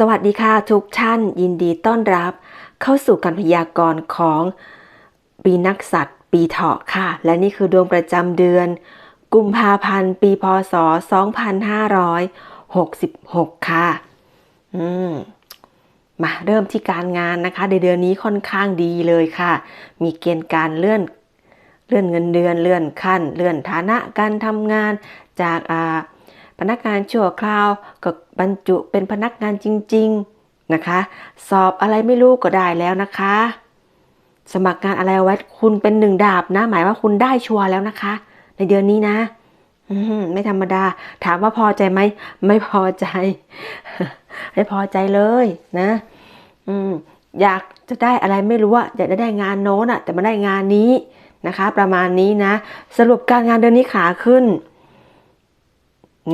สวัสดีค่ะทุกท่านยินดีต้อนรับ เข้าสู่การพยากรณ์ของปีนักสัตว์ปีเถาะค่ะ และนี่คือดวงประจำเดือน กุมภาพันธ์ ปีพศ 2566 ค่ะ อืมมาเริ่มที่การงานนะคะ ในเดือนนี้ค่อนข้างดีเลยค่ะ มีเกณฑ์การเลื่อนเลื่อนเงินเดือนเลื่อนขั้น เลื่อนฐานะการทำงานจากอ่า พนักงานชั่วคราวก็บรรจุเป็นพนักงานจริง ๆนะคะ สอบอะไรไม่รู้ก็ได้แล้วนะคะ สมัครงานอะไรไว้คุณเป็นหนึ่งดาบนะ หมายว่าคุณได้ชัวร์แล้วนะคะ ในเดือนนี้นะไม่ธรรมดา ถามว่าพอใจไหมไม่พอใจ ไม่พอใจเลยนะ อืม อยากจะได้อะไรไม่รู้อะอยากจะได้งานโน้นอะแต่มาได้งานนี้นะคะ ประมาณนี้นะ สรุปการงานเดือนนี้ขาขึ้น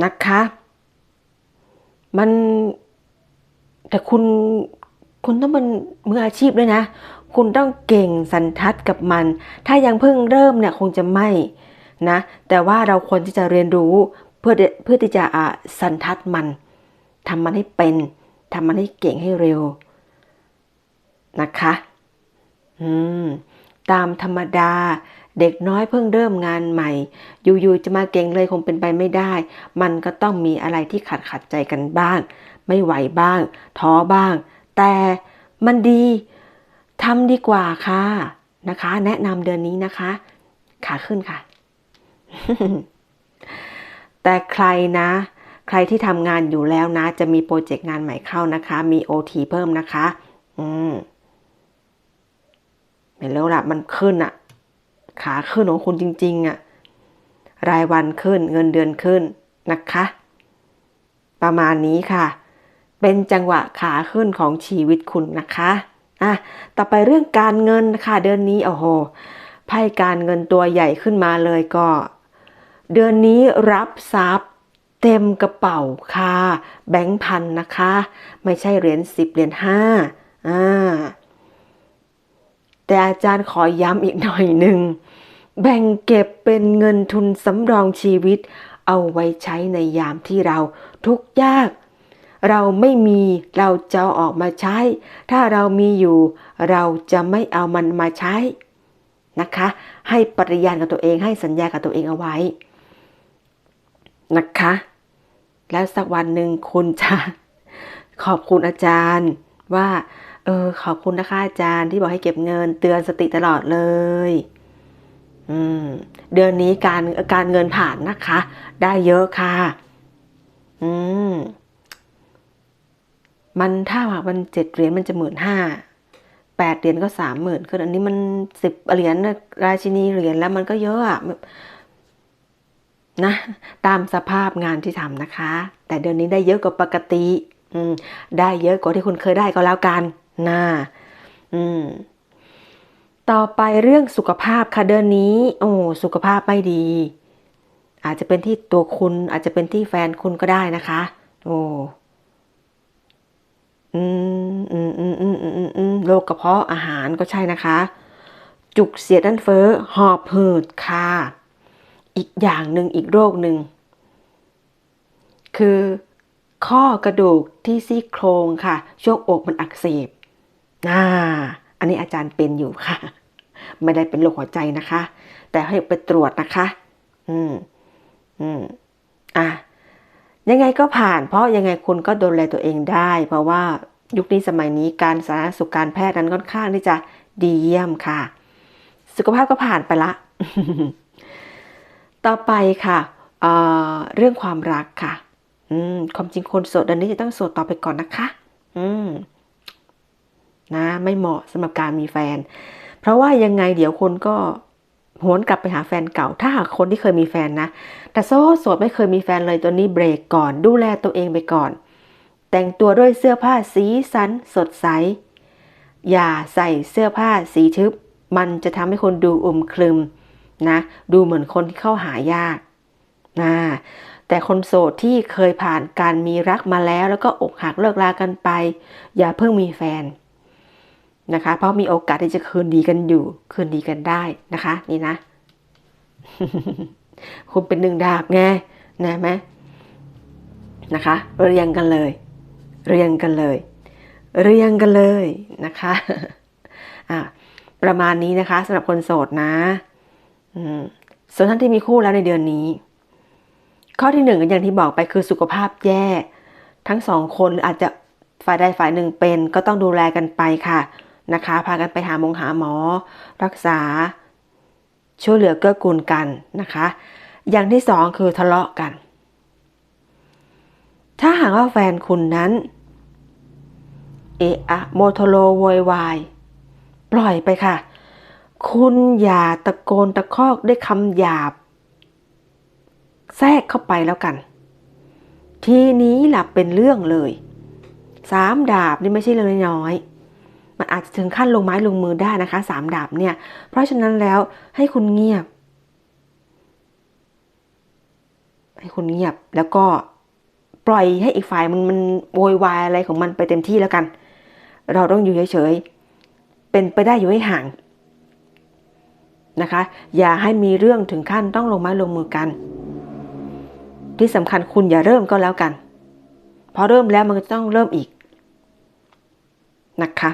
นะคะ มันแต่คุณคุณต้องเป็นมืออาชีพด้วยนะ คุณต้องเก่งสันทัดกับมัน ถ้ายังเพิ่งเริ่มเนี่ยคงจะไม่นะ แต่ว่าเราควรที่จะเรียนรู้เพื่อเพื่อที่จะอ่าสันทัดมันทำมันให้เป็นทำมันให้เก่งให้เร็วนะคะ อืม ตามธรรมดา เด็กน้อยเพิ่งเริ่มงานใหม่ อยู่ๆจะมาเก่งเลยคงเป็นไปไม่ได้ มันก็ต้องมีอะไรที่ขัดขัดใจกันบ้าง ไม่ไหวบ้าง ท้อบ้าง แต่มันดีทำดีกว่าค่ะนะคะ แนะนำเดือนนี้นะคะ ขาขึ้นค่ะ แต่ใครนะ ใครที่ทำงานอยู่แล้วนะ จะมีโปรเจกต์งานใหม่เข้านะคะ มี OT เพิ่มนะคะ อืมเห็นแล้วล่ะ มันขึ้นอะ ขาขึ้นของคุณจริงๆอะรายวันขึ้นเงินเดือนขึ้นนะคะ ประมาณนี้ค่ะ เป็นจังหวะขาขึ้นของชีวิตคุณนะคะอะต่อไปเรื่องการเงินค่ะเดือนนี้โอ้โหไพ่การเงินตัวใหญ่ขึ้นมาเลยก็ เดือนนี้รับทรัพย์เต็มกระเป๋าค่ะ แบงค์พันนะคะ ไม่ใช่เหรียญสิบเหรียญห้าอ่า แต่อาจารย์ขอย้ำอีกหน่อยหนึ่ง แบ่งเก็บเป็นเงินทุนสำรองชีวิต เอาไว้ใช้ในยามที่เราทุกข์ยาก เราไม่มีเราจะออกมาใช้ ถ้าเรามีอยู่ เราจะไม่เอามันมาใช้นะคะ ให้ปฏิญาณกับตัวเองให้สัญญากับตัวเองเอาไว้นะคะ แล้วสักวันหนึ่งคุณจะขอบคุณอาจารย์ว่า เออ ขอบคุณนะคะอาจารย์ที่บอกให้เก็บเงิน เตือนสติตลอดเลย อืม เดือนนี้การการเงินผ่านนะคะ ได้เยอะค่ะ อืม มันถ้าหากมันเจ็ดเหรียญมันจะหมื่นห้าแปดเหรียญก็สามหมื่นคืออันนี้มันสิบเหรียญราชินีเหรียญแล้วมันก็เยอะอะนะ ตามสภาพงานที่ทำนะคะ แต่เดือนนี้ได้เยอะกว่าปกติ ได้เยอะกว่าที่คุณเคยได้ก็แล้วกัน นะอืม ต่อไปเรื่องสุขภาพค่ะเดือนนี้ โอ้สุขภาพไม่ดี อาจจะเป็นที่ตัวคุณ อาจจะเป็นที่แฟนคุณก็ได้นะคะ โอ้อืมอืมอืมอืมอืมอืมโรคกระเพาะอาหารก็ใช่นะคะ จุกเสียดอันเฟ้อหอบหืดค่ะอีกอย่างหนึ่งอีกโรคหนึ่งคือข้อกระดูกที่ซี่โครงค่ะ ช่วงอกมันอักเสบ อ่าอันนี้อาจารย์เป็นอยู่ค่ะ ไม่ได้เป็นโรคหัวใจนะคะ แต่ให้ไปตรวจนะคะ อืม อืม อะยังไงก็ผ่าน เพราะยังไงคุณก็ดูแลตัวเองได้ เพราะว่ายุคนี้สมัยนี้การสาธารณสุขการแพทย์นั้นค่อนข้างที่จะดีเยี่ยมค่ะ สุขภาพก็ผ่านไปละ ต่อไปค่ะเเรื่องความรักค่ะ อืมความจริงคนโสดเดือนนี้จะต้องโสดต่อไปก่อนนะคะ อืม นะไม่เหมาะสำหรับการมีแฟน เพราะว่ายังไงเดี๋ยวคนก็หวนกลับไปหาแฟนเก่า ถ้าหากคนที่เคยมีแฟนนะ แต่โซ่สดไม่เคยมีแฟนเลยตัวนี้เบรกก่อน ดูแลตัวเองไปก่อน แต่งตัวด้วยเสื้อผ้าสีสันสดใส อย่าใส่เสื้อผ้าสีทึบ มันจะทำให้คนดูอมครึมนะ ดูเหมือนคนที่เข้าหายากนะแต่คนโสดที่เคยผ่านการมีรักมาแล้ว แล้วก็อกหักเลิกลากันไป อย่าเพิ่งมีแฟน นะคะ เพราะมีโอกาสที่จะคืนดีกันอยู่ คืนดีกันได้นะคะ นี่นะ คุณเป็นหนึ่งดาบไงนะไหมนะคะ เรียงกันเลย เรียงกันเลย เรียงกันเลยนะคะอะประมาณนี้นะคะสำหรับคนโสดนะส่วนท่านที่มีคู่แล้วในเดือนนี้ ข้อที่หนึ่งอย่างที่บอกไปคือสุขภาพแย่ ทั้งสองคนอาจจะฝ่ายใดฝ่ายหนึ่งเป็น ก็ต้องดูแลกันไปค่ะ นะคะ พากันไปหาหมงหาหมอ รักษา ช่วยเหลือเกื้อกูลกันนะคะ อย่างที่สองคือทะเลาะกัน ถ้าหากว่าแฟนคุณนั้น เอะอะโมโทโลโวยวาย ปล่อยไปค่ะ คุณอย่าตะโกนตะคอกด้วยคำหยาบ แทรกเข้าไปแล้วกัน ทีนี้หลับเป็นเรื่องเลยสามดาบนี่ไม่ใช่เรื่องน้อยๆ มันอาจจะถึงขั้นลงไม้ลงมือได้นะคะสามดาบเนี่ย เพราะฉะนั้นแล้วให้คุณเงียบ ให้คุณเงียบแล้วก็ปล่อยให้อีกฝ่ายมันมันโวยวายอะไรของมันไปเต็มที่แล้วกัน เราต้องอยู่เฉยๆเป็นไปได้อยู่ให้ห่างนะคะ อย่าให้มีเรื่องถึงขั้นต้องลงไม้ลงมือกัน ที่สำคัญคุณอย่าเริ่มก็แล้วกันพอเริ่มแล้วมันก็ต้องเริ่มอีกนะคะ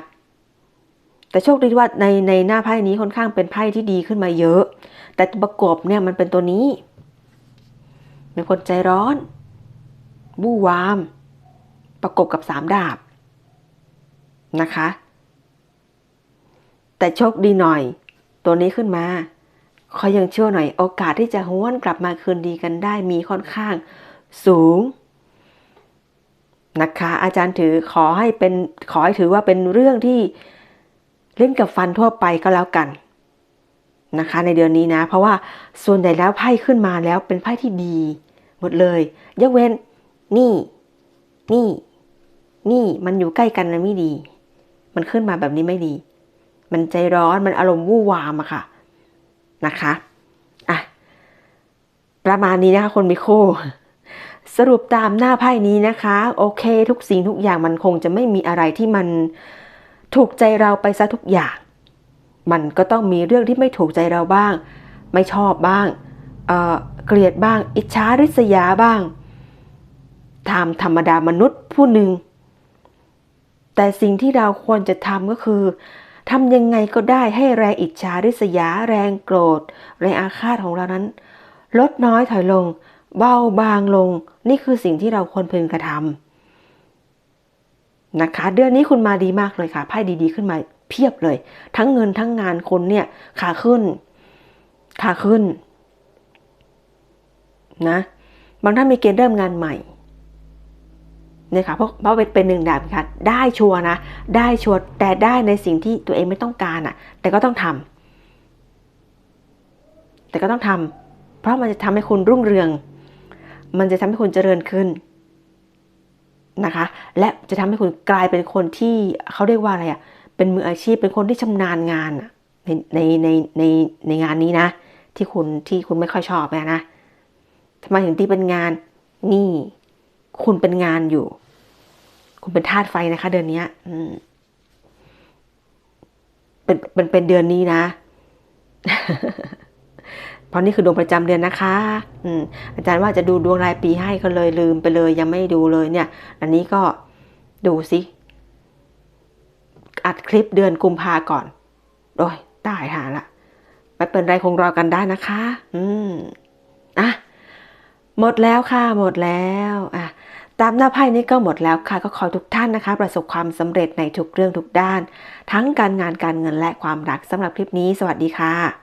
แต่โชคดีว่าในในหน้าไพ่นี้ค่อนข้างเป็นไพ่ที่ดีขึ้นมาเยอะ แต่ประกบเนี่ยมันเป็นตัวนี้เป็นคนใจร้อนบู้วาม ประกบกับสามดาบนะคะ แต่โชคดีหน่อย ตัวนี้ขึ้นมาขอยังเชื่อหน่อยโอกาสที่จะห้วนกลับมาคืนดีกันได้มีค่อนข้างสูงนะคะ อาจารย์ถือขอให้เป็นขอให้ถือว่าเป็นเรื่องที่ เล่นกับฟันทั่วไปก็แล้วกันนะคะในเดือนนี้นะ เพราะว่าส่วนใหญ่แล้วไพ่ขึ้นมาแล้วเป็นไพ่ที่ดี หมดเลยยกเว้น นี่ นี่ นี่มันอยู่ใกล้กันนะไม่ดี มันขึ้นมาแบบนี้ไม่ดี มันใจร้อนมันอารมณ์วู่วามอะค่ะนะคะอะประมาณนี้นะคะคนมีคู่สรุปตามหน้าไพ่นี้นะคะ โอเค ทุกสิ่งทุกอย่างมันคงจะไม่มีอะไรที่มัน ถูกใจเราไปซะทุกอย่าง มันก็ต้องมีเรื่องที่ไม่ถูกใจเราบ้าง ไม่ชอบบ้างเเกลียดบ้าง อิจฉาริษยาบ้างตามธรรมดามนุษย์ผู้หนึ่ง แต่สิ่งที่เราควรจะทำก็คือทำยังไงก็ได้ให้แรงอิจฉาริษยาแรงโกรธ แรงอาฆาตของเรานั้น ลดน้อยถอยลง เบาบางลง นี่คือสิ่งที่เราควรพึงกระทำ นะคะ เดือนนี้คุณมาดีมากเลยค่ะไพ่ดีๆ ขึ้นมาเพียบเลย ทั้งเงินทั้งงานคนเนี่ยขาขึ้นขาขึ้นนะบางท่านมีเกณฑ์เริ่มงานใหม่เนี่ยค่ะเพราะเพราะเป็นหนึ่งดาบค่ะ ได้ชัวนะ ได้ชัวแต่ได้ในสิ่งที่ตัวเองไม่ต้องการอะ แต่ก็ต้องทำแต่ก็ต้องทำเพราะมันจะทำให้คุณรุ่งเรือง มันจะทำให้คุณเจริญขึ้น นะคะ และจะทำให้คุณกลายเป็นคนที่เขาเรียกว่าอะไรอะเป็นมืออาชีพเป็นคนที่ชำนาญงานในในในในในงานนี้นะ ที่คุณที่คุณไม่ค่อยชอบนะทำไมถึงตีเป็นงานนี่ คุณเป็นงานอยู่ คุณเป็นธาตุไฟนะคะ เดือนนี้อืมเป็นเป็นเป็นเดือนนี้นะ เพราะนี่คือดวงประจำเดือนนะคะอืมอาจารย์ว่าจะดูดวงรายปีให้ก็เลยลืมไปเลย ยังไม่ดูเลยเนี่ย อันนี้ก็ดูสิอัดคลิปเดือนกุมภาก่อน โดยตายหาละไม่เป็นไรคงรอกันได้นะคะ อืมอะหมดแล้วค่ะ หมดแล้วอะตามหน้าไพ่นี้ก็หมดแล้วค่ะ ก็ขอทุกท่านนะคะ ประสบความสำเร็จในทุกเรื่องทุกด้าน ทั้งการงานการเงินและความรักสำหรับคลิปนี้ สวัสดีค่ะ